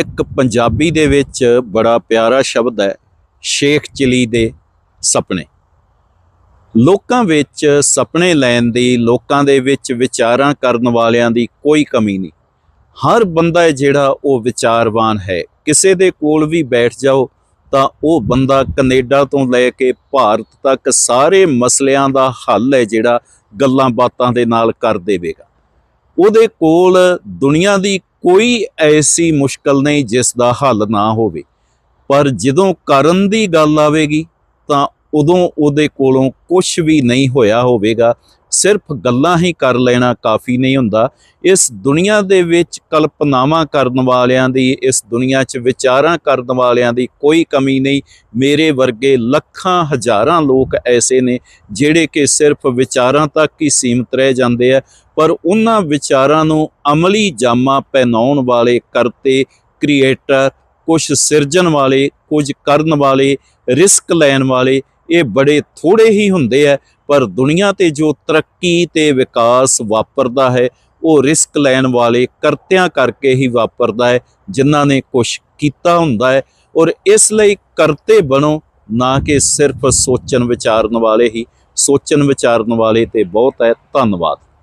ਇੱਕ ਪੰਜਾਬੀ ਦੇ ਵਿੱਚ ਬੜਾ ਪਿਆਰਾ ਸ਼ਬਦ ਹੈ, ਸ਼ੇਖ ਚਿਲੀ ਦੇ ਸੁਪਨੇ। ਲੋਕਾਂ ਵਿੱਚ ਸੁਪਨੇ ਲੈਣ ਦੀ, ਲੋਕਾਂ ਦੇ ਵਿੱਚ ਵਿਚਾਰਾਂ ਕਰਨ ਵਾਲਿਆਂ ਦੀ ਕੋਈ ਕਮੀ ਨਹੀਂ। ਹਰ ਬੰਦਾ ਜਿਹੜਾ ਉਹ ਵਿਚਾਰਵਾਨ ਹੈ। ਕਿਸੇ ਦੇ ਕੋਲ ਵੀ ਬੈਠ ਜਾਓ ਤਾਂ ਉਹ ਬੰਦਾ ਕੈਨੇਡਾ ਤੋਂ ਲੈ ਕੇ ਭਾਰਤ ਤੱਕ ਸਾਰੇ ਮਸਲਿਆਂ ਦਾ ਹੱਲ ਹੈ ਜਿਹੜਾ ਗੱਲਾਂ ਬਾਤਾਂ ਦੇ ਨਾਲ ਕਰ ਦੇਵੇਗਾ। ਉਹਦੇ ਕੋਲ ਦੁਨੀਆ ਦੀ ਕੋਈ ਐਸੀ ਮੁਸ਼ਕਲ ਨਹੀਂ ਜਿਸ ਦਾ ਹੱਲ ਨਾ ਹੋਵੇ। ਪਰ ਜਦੋਂ ਕਰਨ ਦੀ ਗੱਲ ਆਵੇਗੀ ਤਾਂ ਉਦੋਂ ਉਹਦੇ ਕੋਲੋਂ ਕੁਝ ਵੀ ਨਹੀਂ ਹੋਇਆ ਹੋਵੇਗਾ। ਸਿਰਫ ਗੱਲਾਂ ਹੀ ਕਰ ਲੈਣਾ ਕਾਫੀ ਨਹੀਂ ਹੁੰਦਾ। ਇਸ ਦੁਨੀਆ ਦੇ ਵਿੱਚ ਕਲਪਨਾਵਾਂ ਕਰਨ ਵਾਲਿਆਂ ਦੀ, ਇਸ ਦੁਨੀਆ 'ਚ ਵਿਚਾਰਾਂ ਕਰਨ ਵਾਲਿਆਂ ਦੀ ਕੋਈ ਕਮੀ ਨਹੀਂ। ਮੇਰੇ ਵਰਗੇ ਲੱਖਾਂ, ਹਜ਼ਾਰਾਂ ਲੋਕ ਐਸੇ ਨੇ ਜਿਹੜੇ ਕਿ ਸਿਰਫ ਵਿਚਾਰਾਂ ਤੱਕ ਹੀ ਸੀਮਤ ਰਹਿ ਜਾਂਦੇ ਆ, ਪਰ ਉਹਨਾਂ ਵਿਚਾਰਾਂ ਨੂੰ ਅਮਲੀ ਜਾਮਾ ਪਹਿਨਾਉਣ ਵਾਲੇ ਕਰਤੇ, ਕ੍ਰੀਏਟਰ ਕੁਝ ਸਿਰਜਣ ਵਾਲੇ, ਕੁਝ ਕਰਨ ਵਾਲੇ, ਰਿਸਕ ਲੈਣ ਵਾਲੇ, ਇਹ ਬੜੇ ਥੋੜੇ ਹੀ ਹੁੰਦੇ ਆ। ਪਰ ਦੁਨੀਆ ਤੇ ਜੋ ਤਰੱਕੀ ਤੇ ਵਿਕਾਸ ਵਾਪਰਦਾ ਹੈ, ਉਹ ਰਿਸਕ ਲੈਣ ਵਾਲੇ ਕਰਤਿਆਂ ਕਰਕੇ ਹੀ ਵਾਪਰਦਾ ਹੈ, ਜਿਨ੍ਹਾਂ ਨੇ ਕੁਝ ਕੀਤਾ ਹੁੰਦਾ ਹੈ। ਔਰ ਇਸ ਲਈ ਕਰਤੇ ਬਣੋ, ਨਾ ਕਿ ਸਿਰਫ ਸੋਚਣ ਵਿਚਾਰਨ ਵਾਲੇ ਹੀ। ਸੋਚਣ ਵਿਚਾਰਨ ਵਾਲੇ ਤੇ ਬਹੁਤ ਹੈ। ਧੰਨਵਾਦ।